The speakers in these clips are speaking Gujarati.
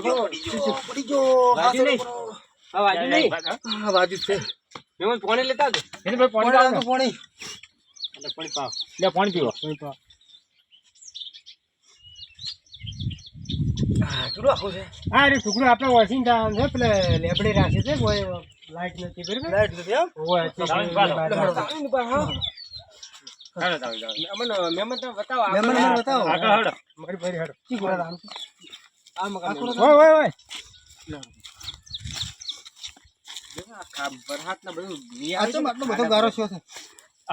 પડી ગયો વાગ્યું નહીં? હા વાગ્યું નહીં. હા વાગ્યું છે. મહેમાન પાણી લેતા આવજો એને ભાઈ પાણી પાણી લાવો લાવો પાણી. એટલે પાણી પાવ. લે પાણી પીવો. હા ચૂડો હા રે છોકરો આપણે વોશિંગ છે પેલે લેબડી રાખે છે કોઈ લાઈટ નથી બરાબર? લાઈટ નથી એમ? ઓય છે તાળી બહાર પાડો. બહાર. તાળી પાવ, હા. હાલો, તાળી, તાળી. મહેમાન મહેમાન તમે બતાવો. મેમન બતાવો. આગળ હાલો. મારી ભાઈ હાલો. શી કરો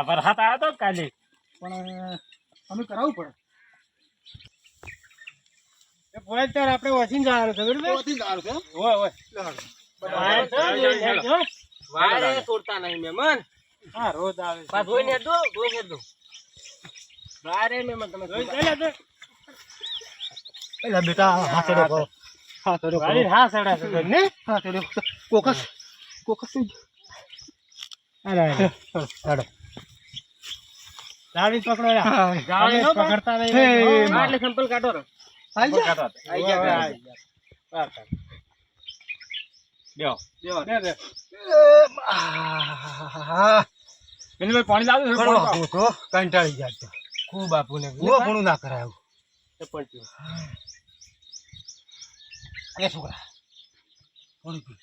વરસાદ આવ્યો તો કાલે? પણ અમે કરાવવું પડે. પોળે ત્યારે આપણે વોશિંગ જવાનું છે બરાબર? છે. વારે તોડતા નહીં મહેમાન. હા રોજ આવે છે. પા ધોઈને ધોઈને હેડો વારે મહેમાન તમે રોજ ચાલે એલા બેટા હાથે રોકો હાથે રોકો અરે હા સડા સડા ને હાથે રોકો કોકસ કોકસ? અરે અરે. સડો દાળી પકડો યાર. ગાડી નો પકડતા નહીં. એટલે સંપલ કાઢો રો હાલ જા. આઈ ગયા, આઈ ગયા. બહાર કાઢ. લ્યો. લ્યો. ભાઈ પાણી તો કંટાળી જાય તો. ખૂબ ઘણું ના કરાયું પીવો. એ છોકરા પાણી પી.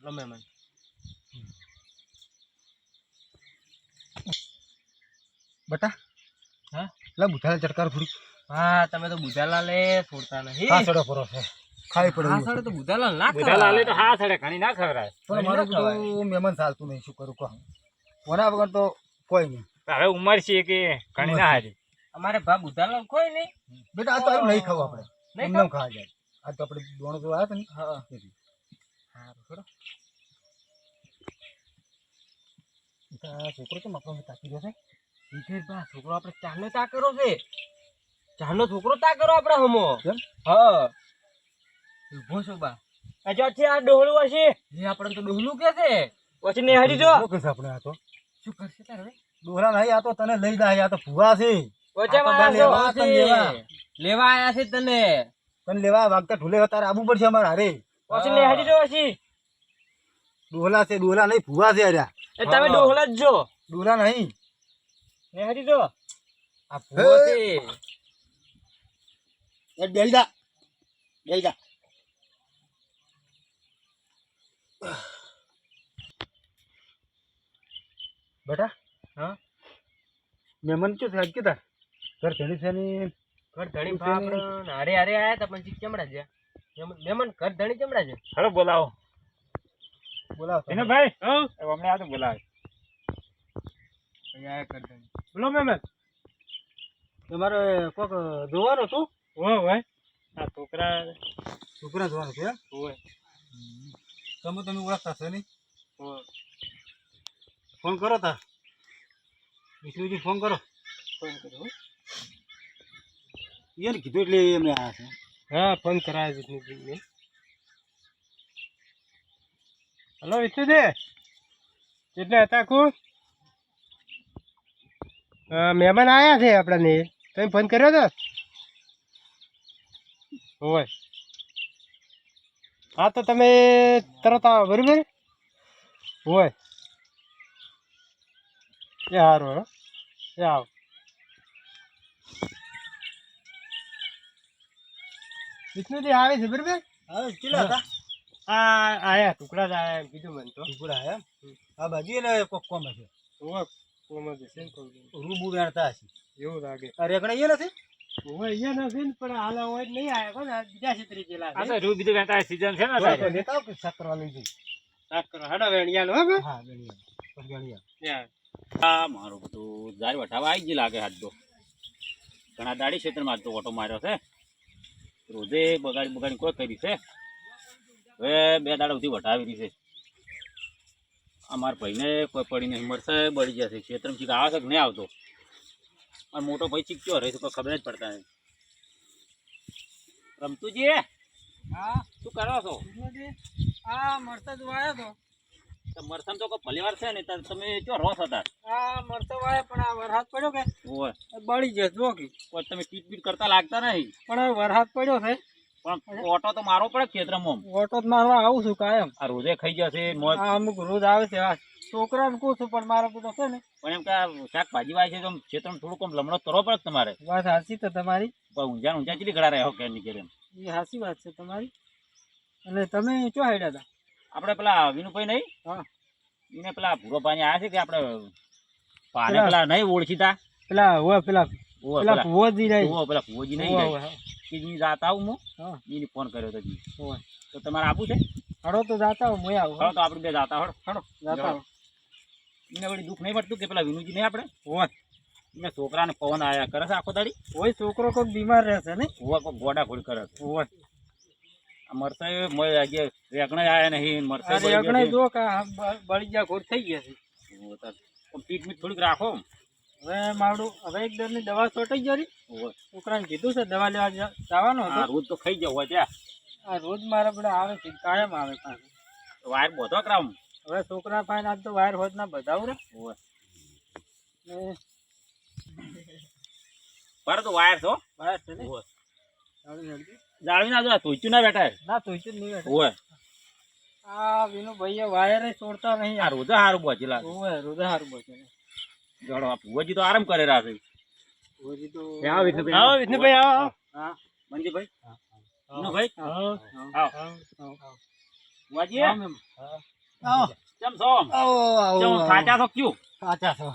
મહેમાન બટા? હા? લા બુધાને ચટકાર થોડી હા તમે તો બુધાલાલ લે છોડતા નહીં. હા ચડો પરો છે. ખાઈ પડે હા એવું તો બુધાલાલ ના બુધાલા લે તો હા સડે ઘણી ના ખવરાય પણ મારો તો મહેમાન ચાલતું નહીં શું કરું કહું. કોના વગર તો કોઈ નહીં. હવે ઉંમર છે કે ઘણી ના હારી. અમારે ભા બુધાલાલ કોઈ નહીં. બેટા આ તો આવું નહીં ખાવું આપણે. નહીં ખાવ એમ ખાવા? જાય. આ તો આપણે દોણો જો આવ્યા હતા ને. હા. સારું ખરો. છોકરો તો મકાન તાકી જશે વિજય ભા છોકરો આપણે ચાને તા કરો છે. ચાનો છોકરો તાકરો આપણે હમો. હા. ઊભો છો બા. અજોથી આ ડોહલું હશે. એ આપણે તો ડોહલું કે છે. પછી ને હરી જો. શું કરશે આપણે આ તો શું કરશે તારે? હવે? નહીં આ તો તને લઈ જાય આ તો ફુવા છે. વચ્ચે લેવા, આયા છે તને. તને લેવા વાગતા ઢોલે તારે આવવું પડશે અમારે પછી જો ડોલા છે ડોલા નહીં ફુવા છે અરે. એ તમે. જ જો. ડોલા નહીં. ને હરી જો. આ ભૂવો છે. એ જા બેટા હા. મહેમાન શું છે? કે તાર? ઘર ધણી છે ની? ઘર ધણી આપણે હારે હારે આયા તા પણ ચીક ચમડા છે. મહેમાન- મહેમાન ઘર ધણી ચમડા છે? હલો બોલાવો. બોલાવો એને ભાઈ અમને આ તો બોલાવે. અહીંયા આયા ઘર ધણી. બોલો મેમન. તમારે કોક જોવાનું હતું? હો ભાઈ આ છોકરા છોકરા જોવાનું છે હોય તમે તમે ઓળખતા છો નહીં? ફોન કરો તા. વિષ્ણુજી ફોન કરો. ફોન કરો હો. એને કીધું એટલે એમને આવ્યા છે. હા ફોન કરાય છે હલો વિષ્ણુજી એટલે હતા કો મહેમાન આવ્યા છે આપણાને. તમે ફોન કર્યો તો? હોય હા, તો તમે તરત આવો, બરાબર? હોય એ સારું એ આવો. વિષ્ણુજી આવે છે બરાબર? હા કેટલા હતા. આ આયા ટુકડા જ આયા એમ કીધું મને તો. ટુકડા એમ? આ બાજુ કોક કોમ હશે. કોમા ને કોઈ રૂબુ વેણતા હશે. એવું લાગે. અરે એકડે એ નથી? ઓવે અહીંયા નથી ને પણ હાલ હોય નહીં આયા કોને આ બીજા ક્ષેત્રે ગયેલા આ તો છે ને લેતા આવો કે હા આ મારું બધું જાર વટાવા આવી ગઈ લાગે હાથ તો ઘણા દાડી ક્ષેત્રમાં તો ઓટો માર્યો છે. રોજે બગાડી બગાડી કોઈ કરી છે? હવે બે દાડાથી વટાવી રહી છે. અમારા ભાઈને કોઈ પડીને મળશે બળી જશે. ક્ષેત્રમાં ચીક આવે છે કે નહીં આવતો? અને મોટો ભાઈ ચીક ક્યો રહે છે કોઈ ખબર જ પડતા નહીં. રમતુજી હા. શું કરો છો? આ મળતા જ આવ્યો તો તો. મરસમ તો કોઈ ભલીવાર છે ને તમે કયો રોસ હતા? આ મરતો વાય પણ આ વરસાદ પડ્યો કે? ઓય. બળી જશે જો કે. કોઈ તમે ટીટ બીટ કરતા લાગતા નહીં. પણ હવે વરસાદ પડ્યો છે. પણ ઓટો તો મારો પડે ખેતરમાં. ઓટો જ મારવા આવું છું કાયમ. આ રોજે ખાઈ જશે અમુક રોજ આવે છે આ છોકરાને કહું છું પણ મારો બધો છે ને. પણ એમ કે શાકભાજી વાય છે તો ખેતરમાં થોડુંક આમ લમણો કરવો પડે તમારે. વાત હાસી તો તમારી. પણ ઊંઝા ઊંઝા ચીલી ઘડા રહ્યો કે નીકળે એ હાસી વાત છે તમારી. અને તમે ચો હેડ્યા હતા? આપણે પેલા વિનુભાઈ નહીં? હા. એને પેલા ભૂરો પાણી આવ્યા છે કે આપણે પાને પેલા- નહીં ઓળખીતા? પેલા હોય પેલા પેલા ભુવોજી રહી ઓવે પેલા ભુવોજી નહીં હોય. કે જી જાત આવું હું? એને ફોન કર્યો તો જી. તો તમારે આપું છે? હડો તો જાતા હું મોય આવું હડો તો આપણે બે જાતા હડો હડો જાતા એને વળી દુઃખ નહીં પડતું કે પેલા વિનુજી નહીં આપણે? હોય. એને છોકરાને પવન આયા કરે છે આખો દાડી? હોય છોકરો કોઈક બીમાર રહેશે ને હોય કોઈ ગોડા ખોડ કરે છે. હોય. આ મરચાઈ મોય આજે રેગણે આયા નહીં મરચાઈ અરે બળી જો કે બળી ગયા ઘોડ થઈ ગયા છે. મીઠ થોડીક રાખો હવે મારું હવે એક દરની દવા છોટાઈ ગઈ ઓવે. છોકરાને કીધું છે દવા લેવા જવાનો હતો. રોજ તો ખાઈ જાવ ત્યાં. આ રોજ મારા બધા આવે છે કાયમ આવે પાસે વાયર બોધો કરાવ હવે છોકરા પાસે આજ તો વાયર હોત ના બધાવ રે. બરાબર તો વાયર છો વાયર છે ને. જાળવી ના જો તોચ્યું ના બેઠા ના તો નહીં બેઠા. ઓય આ વિનુ ભાઈએ વાયર છોડતા નહીં. આ રોજા હારું લાગે ઓવે રોદા હારું બચે જડો આ ભુવાજી તો આરામ કરે છે ઓજી તો આવો વિષ્ણુભાઈ, આવો. વિષ્ણુભાઈ આવો હા. મંજીભાઈ? વિનુભાઈ આવો આવો ભુવાજી? આવો. કેમ છો? આવો કેમ આવો. થાચા છો ક્યું? સાચા છો.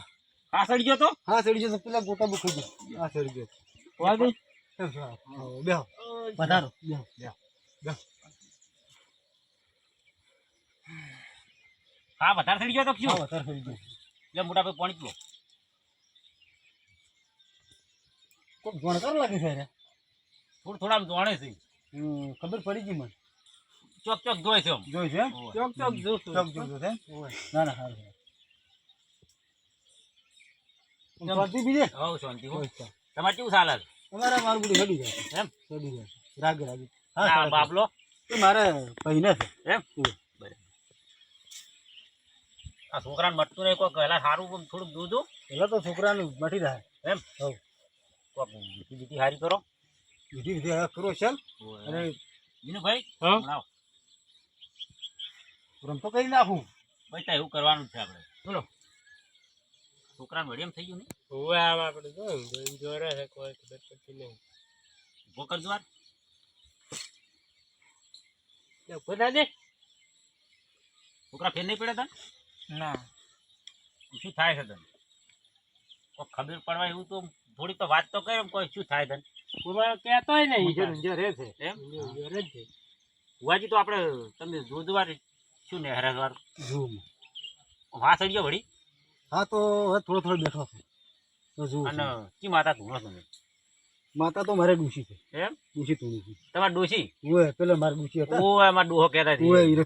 હા સડી ગયો તો? હા સડી જશે પેલા ગોટા બુખી ગયો. હા સડી ગયો કેમ બેહો. બેહો હા વધારે થઈ ગયો તો કયો? વધારે થઈ ગયો. લે મોટા ભાઈ પાણી પીવો કોઈ ગણકાર લાગે છે રે થોડું થોડા આમ જોણે છે. ખબર પડી ગઈ મને. ચોક ચોક જોઈ છે જોઈ છે ચોક ચોક જોશું ચોક જોઈ છે ના ના સારું શાંતિ બીજે? હા. શાંતિ. તમારે કેવું ચાલે છે? તમારે મારું બધું હડી જાય. એમ? હડી જાય. રાગે રાગે. હા બાપલો. એ મારે પહેને છે. એમ? આ છોકરાને મટતું નહીં કોઈ પહેલા સારું થોડુંક દૂધ પહેલાં તો છોકરાનું મટી જાય. એમ? હવ કોક બીજી બીજી હારી કરો. બીજી બીજી કરો છે અને વિનુભાઈ હા? રમતો કરી નાખું. ભાઈ એવું કરવાનું છે આપણે. બોલો. છોકરાને વળી એમ થઈ ગયું ને? ઓવે આમ આપણે જો જોરે છે કોઈ ખબર પડતી નહીં. ઊભો કરજો વાર બધા દે. છોકરા ફેર નહીં પડ્યા તને? ના. શું થાય છે તને? કોઈ ખબર પડવા એવું તો થોડીક તો વાત તો કરે એમ કોઈ શું થાય તને? કોઈ કહેતોય નહીં છે. એમ? જોરે જ છે. ભુવાજી તો આપણે તમે દૂધવાર શું ને હરાજવાર? વાસ ગયો વળી. હા તો હવે થોડો થોડો બેઠો છે. તો જુઓ અને કી માતા ધૂણો તમે માતા તો મારે ડૂસી છે. એમ? ડૂસી ધૂણું છું. તમારે ડોશી ઓએ પેલા મારે ડૂસી હતા. ઓ એમાં ડોહો કહેતા ઓએ ઈરે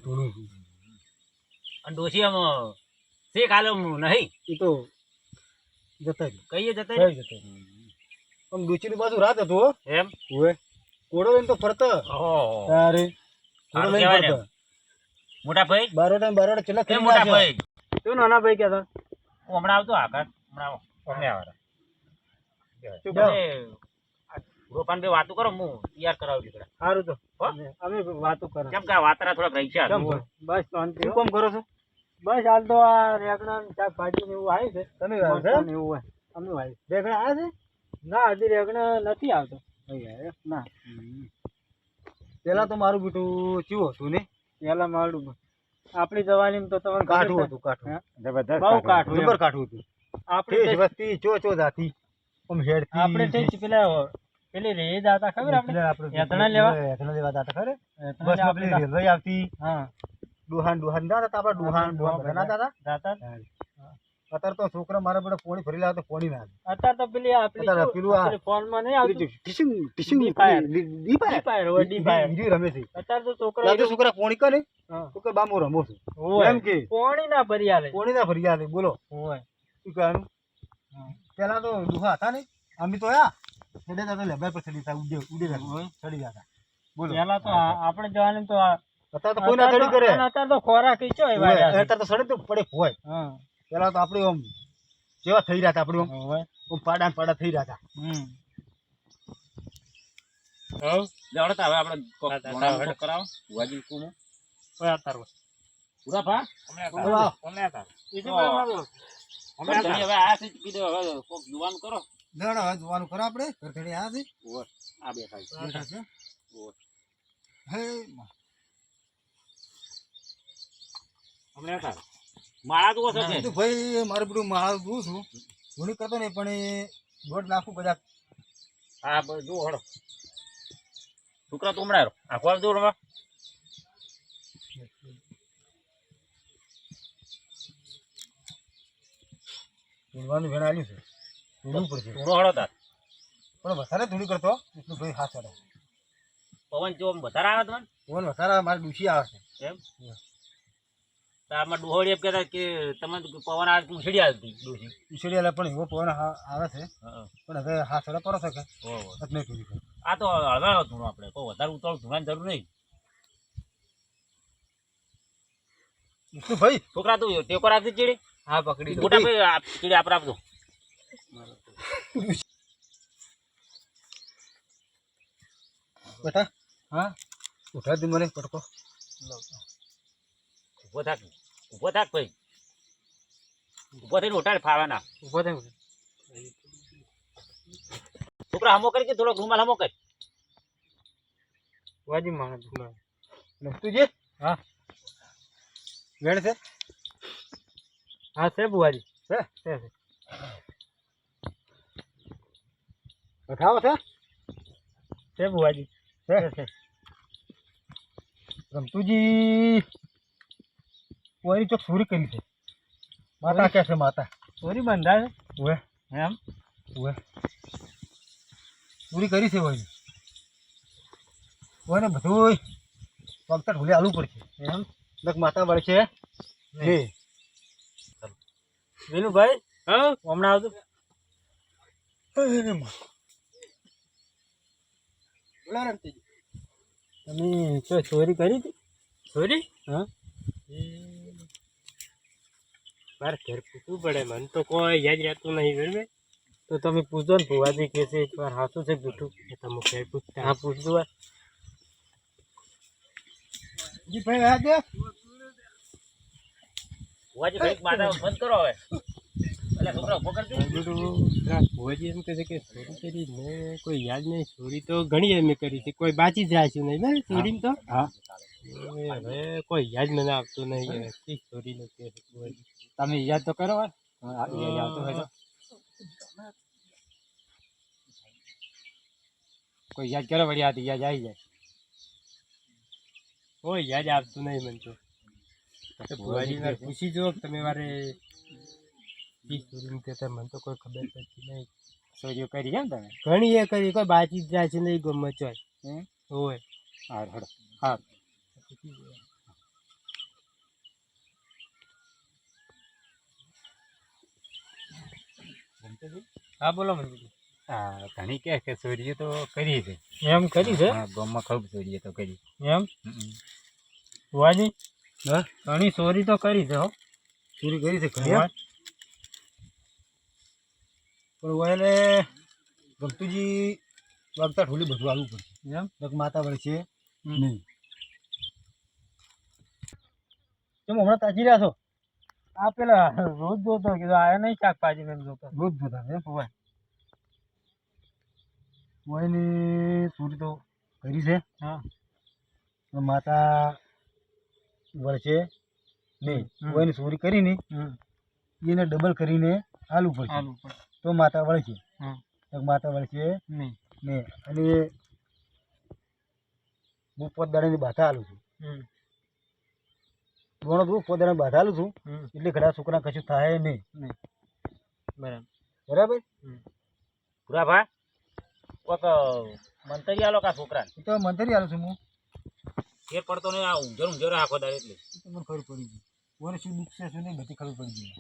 અને ડોશી આમ શેખ હાલે આમ નહીં? એ તો જતા કહીએ જતા કઈ જતા આમ બાજુ રાત હતો એમ? ઓએ કોડો લઈને તો ફરતો. ઓહો. તારે કોડો લઈને મોટા ભાઈ? બારોડા બારોડા કરી મોટા ભાઈ. તું નાના ભાઈ કહેતા હમણાં આવતો આકાશ હમણાં આવો. અમે આવે બે વાતો કરો હું તૈયાર કરાવી દીકરા સારું તો. અમે વાતો કરો કેમ કે વાતરા થોડાક રહી છે કેમ? બસ શાંતિ હો. કરો છો? બસ હાલ તો આ રેગણા ને શાકભાજી ને એવું આવી છે. તમે એવું હોય. અમે આવ્યું દેખણા આ છે? ના હજી રેગણા નથી આવતો. ના. પેલા તો મારું બીટું ચીવું હતું ને. પેલા મારું આપણી જવાની તો તમને કાઠું હતું કાઠું. જબરદસ્ત બહુ કાઠું. જબર કાઠું હતું. આપણે વસ્તી ચો ચો જાતી. ઓમ હેડ આપણે ઠીક પેલા પેલી રે દાતા ખબર આપણે? યાતણા લેવા? યાતણા લેવા દાતા ખબર બસ લેવા પેલી રેલવે આવતી. હા. ડુહાન ડુહાન. દાતા તા આપણે ડુહાન ડુહાન દાતા જાતા. અત્યારે તો છોકરા મારા બધા પોણી ભરી લાવે તો પોણી ના. અત્યારે તો પેલી આપણી અત્યારે પેલું આ- ફોનમાં નહીં આવતું. D- D fire. ડી હોય. ઈ- ઈ રમે છે. અત્યારે તો છોકરા લાવજો છોકરા પોણી કરે. તો કે બામો રમો છું? એમ કે. પોણી ના ભરી આલે. પોણી ના ભરી આલે બોલો. હોય. શું કહેવાનું? પેલા તો ડુહા હતા ને? અમે તો આ ચડે તો લેબર પર ચડી જતા ઉડે ઉડે ચડી જતા બોલો. પેલા તો આપણે જવાની તો અત્યારે તો કોઈ ના ચડી કરે. અત્યારે તો ખોરાક ઈ એ હોય. અત્યારે તો સડે તો પડે હોય. હા. પેલા તો આપણે આમ કેવા થઈ રહ્યા હતા આપણે આમ પાડા પાડા થઈ રહ્યા હતા. હવ આપણે કરાવો. કુમો પૂરા ભા હવે આ કીધું હવે કોક જુવાન કરો. હવે જોવાનું ખરા આપણે ઘરઘડી આ છે. આ બેઠા હે માળા તો ઓછો છે. ભાઈ મારે બધું માળ દઉં છું. ઘણી કરતો નહીં પણ એ દોઢ નાખું બધા હા બધું હળો. છોકરા તો હમણાં આ ખોલ દો રમવા ઊંઘવાનું ભેણ છે. ઊંઘવું પડશે. હળો તાર. પણ વધારે થોડી કરતો એટલું ભાઈ હાથ ચડે પવન જો વધારે આવે તમને પવન વધારે મારે ડૂસી આવે છે. એમ? આમાં ડોહોળી એમ કહેતા કે તમે પવન આવે ઉછળી આવતી ડોસી ઈશ્વરી આલે પણ એવો પવન આવે છે. પણ હવે હા ચડે કરો શકે નહીં આ તો હળવાળો ધૂણો આપણે. કોઈ વધારે ઉતાળું ધૂણાની જરૂર નહીં. ભાઈ? છોકરા તું ટેકો રાખજે ચીડી. હા પકડી મોટા ભાઈ ચીડી આપણે આપજો. બેટા હા? ઉઠાડી મને પટકો. ઊભો થાક ઊભો થાક ભાઈ. ઊભો થઈને ઉઠાડે ફાવાના. ઊભો થાય છોકરા હમો કરી કે થોડો રૂમાલ હમો કરી? વાજી માણસ લખતું નમતુજી હા. વેણ છે? હા છે બુવાજી છે છે છે. લખાવો છે? છે બુવાજી છે છે. રમતુજી. કોઈની ચોક સુરી કરી છે. માતા કે છે માતા. ચોરી બંધા છે? ઓએ એમ? ઓએ પૂરી કરી છે હોય ઓને બધું વખત ભૂલે આલવું પડશે. એમ? લગ માતા વળે છે. લે ભાઈ હા? હમણાં રમતુજી. તમે ચોરી કરી હતી? ચોરી? હા. મારે ઘેર પૂછવું પડે. મને તો કોઈ યાદ રહેતું નહીં બરાબર? તો તમે પૂછો ને ભુવાજી કે છે એકવાર હાથું છે જૂઠું? તમે ઘેર પૂછતા હા પૂછજો. જી ભાઈ આ દે. ભુવાજી ભાઈ માતા બંધ કરો હવે. એમ કહે છે કે ચોરી કરી મેં કોઈ યાદ નહીં. ચોરી તો ઘણી એમ કરી છે. કોઈ બાચી જ રાખ્યું નહીં ને? ચોરી તો? હા. હવે કોઈ યાદ મને આવતું નહીં. કે તમે યાદ તો કરો યાદ આવતો હોય તો કોઈ યાદ કરો વળી આ યાદ આવી જાય. કોઈ યાદ આવતું નહીં મને તો. ભુવાજી પૂછી જો તમે મારે શી ચોરીનું કહેતા મને તો કોઈ ખબર પડતી નહીં. ચોરીઓ કરી કેમ તમે? ઘણી એ કરી કોઈ બાચી જ જાય છે નહીં ગમે ચોય? હોય. હા હડો હા હા બોલો મને હા ઘણી કે કે ચોરીઓ તો કરી છે. એમ કરી છે? ગામમાં ખૂબ ચોરીઓ તો કરી. એમ? વાજી? ઘણી ચોરી તો કરી છે હો. ચોરી કરી છે ઘણી. પણ એને ભક્તુજી વાગતા ઠોલી બધું આવવું પડશે. એમ? લગ માતા વળે છે. નહીં. કેમ હમણાં તાજી રહ્યા છો? આ પેલા રોજ જોતો કીધું આયા નહીં શાકભાજી મેં જોતો રોજ જોતા એમ હોય ઓયની ચોરી તો કરી છે. હા. માતા વળશે નહીં. ઓયની ચોરી કરીને એને ડબલ કરીને આલુ પડશે. આલુ પણ તો માતા વળશે. માતા વળશે ને. અને હું પોત દાડાની બાધા હાલું છું. ગણો પોત દાડાની બાધા હાલું છું. એટલે ઘણા છોકરા કશું થાય નહીં. બરાબર. બરાબર? પૂરા ભા? કોક મંતરી આલો કા છોકરા તો મંતરી આલું છું હું. ફેર પડતો નહીં આ ઊંઝર ઊંઝર આખો દાડે એટલે. મને ખબર પડી ગઈ. વર્ષ દુઃખ છે શું નહીં બધી ખબર પડી ગઈ.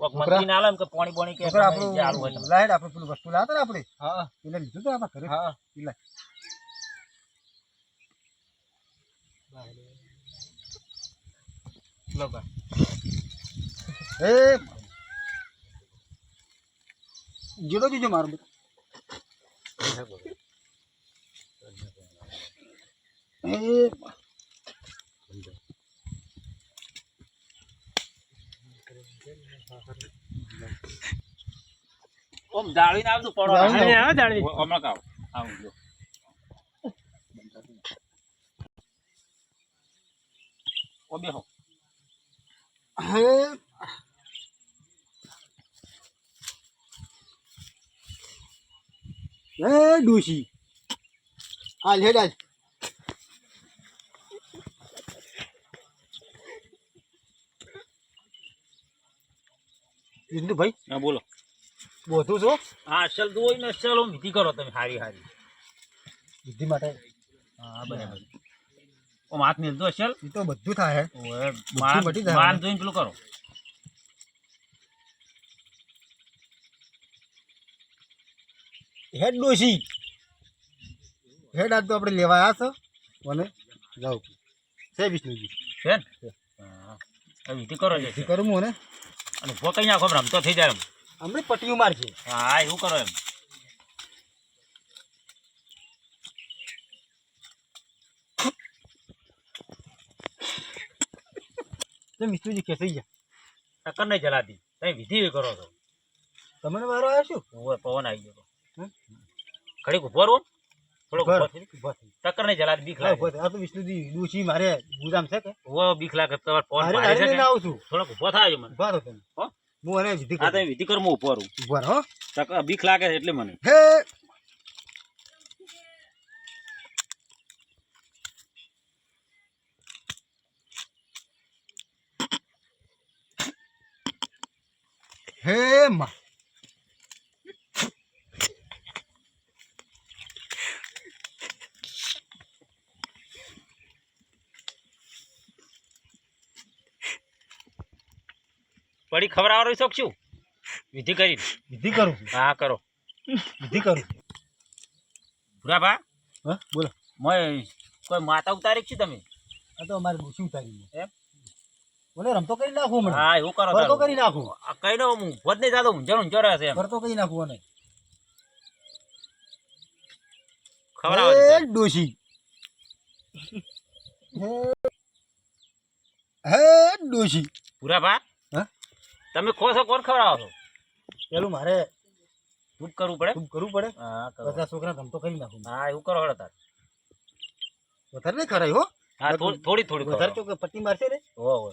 કોક મંત્રી ના આલો કે પાણી બોણી કે છોકરા ગમે હોય લાઈટ આપણે પેલું વસ્તુ લાવતા ને આપણે? હા. એટલે લીધું તો આપણા ઘરે. હા. પેલા લો બા એ. જીડો જીજો મારું બધું એ. ઓમ દાળીને આવજો પડો. દાળીને હા દાડી ઓમાં કાવ આવજો ઓ બેહો. હે? એ ડોશી. હાલ હેડ હાલ ઇન્દુ ભાઈ હા બોલો. બોધું છો? હા અસલ દુઓ ને અસલ વિધિ કરો તમે. હારી હારી. વિધિ માટે? હા બરાબર. ઓમ હાથ મેલજો અસલ એ તો બધું થાય માન જોઈને પેલું કરો. હેડ ડોશી. હેડ આજ તો આપણે લેવા આવ્યા છો. મને જાઉં છે વિષ્ણુજી. છે ને? વિધિ કરો છે કરું હું ને અને ભોકાઈ કઈ નાખો રમતો થઈ જાય એમ. અમને પટ્ટીઓ મારશે હા એવું કરો એમ. તો કે થઈ ગયા. ટક્કર નહીં ચલાતી તમે વિધિ કરો છો. તમને વારો આવ્યો શું? પવન આવી ગયો હમ? ઘડીક ઊભો રહો. ટક્કર નહીં ચલાતી બીક લાગે. આ તો વિષ્ણુજી ડોશી મારે ગુજામ છે કે? ઓ બીક લાગે તમારે પવન મારે મારે છે ગાડી આવું છું. થોડોક ઊભો થાય મને. ઊભા રહો તમે. હો? હું અને વિધિ હા તો વિધિ કર હું ઊભો રહું. ઊભા રહો. ટક્કર બીક લાગે એટલે મને. હે. હે માં. પડી ખવડાવવાનો શોખ છું? વિધિ કરી વિધિ કરું હા કરો. વિધિ કરું છું. ભા હા બોલો. મોય કોઈ માતા ઉતારી છે તમે? આ તો અમારે ડોશી ઉતારી એમ? બોલે રમતો કરી નાખું હમણાં? હા એવું કરો ફરતો કરી નાખું. કઈ નો હું ઊભો નહીં જાતો ઊંઝણ ઊંઝો રહે છે ફરતો કરી નાખું અને. ખવડાવો હે ડોશી. હે ડોશી. ભૂરા ભા હા? તમે ખો છો કોણ ખવડાવો છો? પેલું મારે ખૂબ કરવું પડે? ખૂબ કરવું પડે? હા બધા છોકરા ધમતો કરી નાખું. હા એવું કરો હળો તાર વધારે નહીં ખરાય હો. હા થોડી થોડી વધારે તો પટ્ટી મારશે ને? હો હો.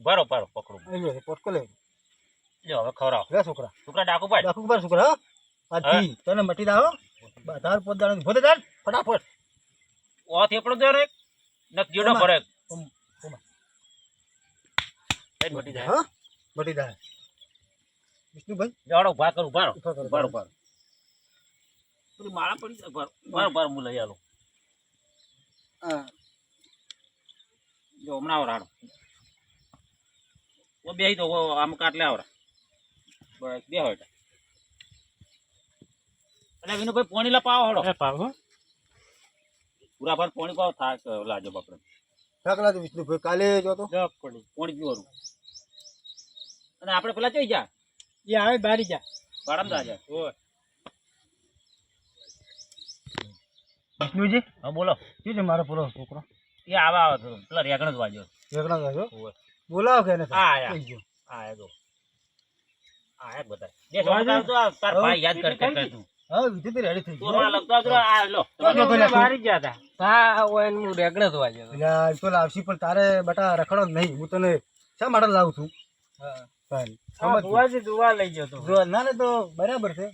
બરો બરો પકડું. લે, પોટકો લે જો હવે ખવડાવો. લે છોકરા. છોકરા ડાકુ પાડ. ડાકુ પાડ છોકરા હો. આજથી તને મટી દાવો બધાર પોત દાડો. ભોતે દાડ ફટાફટ. ઓ આપણો જો રે નક જીડો ઓમાં. કઈ મટી જાય. હા મટી દાડ વિષ્ણુભાઈ? જાડો ભા કરું ભારો ઊભા ઊભા પેલી માળા પડી જાય ભારો ભારો ભારો હું લઈ આલો. જો હમણાં આવો ઓ બેહી તો આમ કાટલે આવરા. બસ બે હોય એટલે વિનુભાઈ પોણી લા પાવો હડો. એ પાવ હો. પૂરા ભાર પોણી પાવો થાક લાજો બાપરે થાક લાજો વિષ્ણુભાઈ કાલે જો તો પોણી પીવાનું અને આપણે પેલા જોઈ જા. એ આવે બારી જા. બાળમ જા ઓય. વિષ્ણુજી હા બોલો. શું છે મારો પેલો છોકરો? એ આવા આવે તો પેલા રેગણ જ વાજ્યો વેગણા જ વાજ્યો બોલાવો કે હા, આયા. આયા જો. આ બધા. જે છોકરા તો તાર ભાઈ યાદ કર કર તું. હા વિધિ તો રેડી થઈ ગયો. હમણાં લગતો આ લો. તો પેલા તું- ગયા તા હા ઓય હું રેગડે તો વાજ્યો અલ્યા, એ તો પણ તારે બટા રખડો જ નહીં. હું તને શા માટે લાવું છું? હા. સમજ દુવા લઈ ગયો ના ને તો બરાબર છે.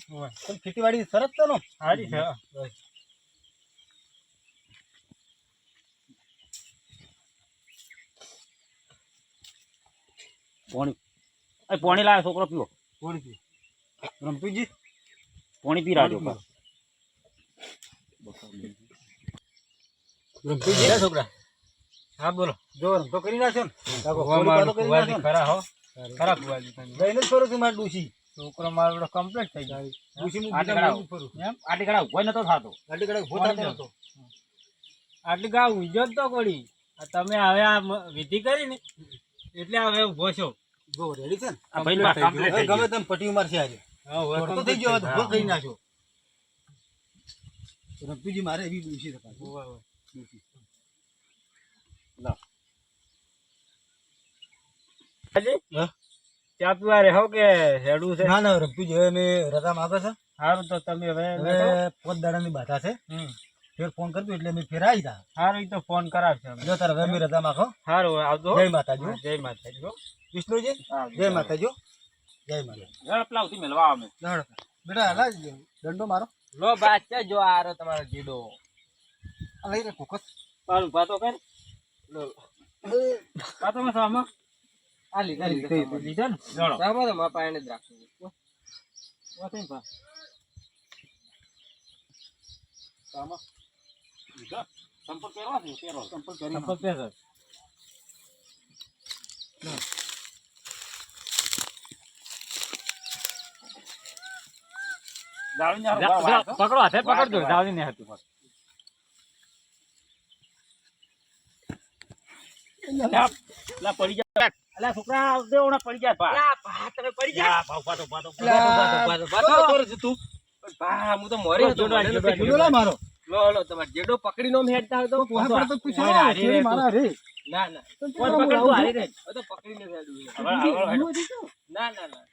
પણ ખેતીવાડી સરસ છે ને? હારી છે પોણી. એ પોણી લાવે છોકરો પીવો. કોણ છે રમતુજી પોણી પી રાજો પોણી રમતુજી છોકરા? હા બોલો. જો રમતો કરી નાખ્યો ને. ખરા હો. ખરા ભુવાજી તમે લઈને જ ફરું છું મારે ડૂસી છોકરો મારો કમ્પ્લીટ થઈ જાય ડૂસી આટલે કડા ઊભો નતો થતો. આટલી કડાક ઊભો થતો નતો. આટલી ગા ઉજો તો પડી તમે હવે આ વિધિ કરી ને એટલે હવે ઊભો છો. જો રેડી છે ને? ગમે ગયું. પટી મારશે આજે. હા, થઈ ગયો ઊભો કરી નાખ્યો. રબ્બીજી મારે એવી ડૂસી શકાય ચા પીવા રહો કે હેડું છે? ના ના રફીજી હવે મેં રજા માગે છે. સારું તો તમે હવે હવે પોત દાડાની બાધા છે. ફેર ફોન કરજો એટલે મેં ફેર આવી જા. સારું તો ફોન કરાવશે અમે. જો તારે હવે મેં રજા માગો સારું આવજો. જય માતાજી જય માતાજી. વિષ્ણુજી જય માતાજી જય માતાજી. ઘણા પેલા મેળવા અમે બેટા હાલા દંડો મારો. લો બાદશાહ જો આ રહ્યો તમારો જીડો. લઈ રે કોકસ સારું ભાતો કર. ભાતો માં સામા આ લીધા લીધા લીધા ને? તો જ વાતે. સંપર્ક છે. સંપર્ક કરી સંપર્ક પહેરો. પકડો હાથે પકડજો વાત, ને હતું પડી જાય અલા છોકરા આવજે, ઓણા પડી જાય ભા. ભા તમે પડી જા, ભાવ, ભાતો, ભાતો, ભાતો. જા ભા હું તો મને જોડવા, નથી જોડો મારો. લો લો તમારે જેડો પકડી નો હેડતા હોય તો તો પૂછો. મારા રે ના ના. તો પકડતું? આવું હારી રે તો પકડીને હવે. ના ના ના.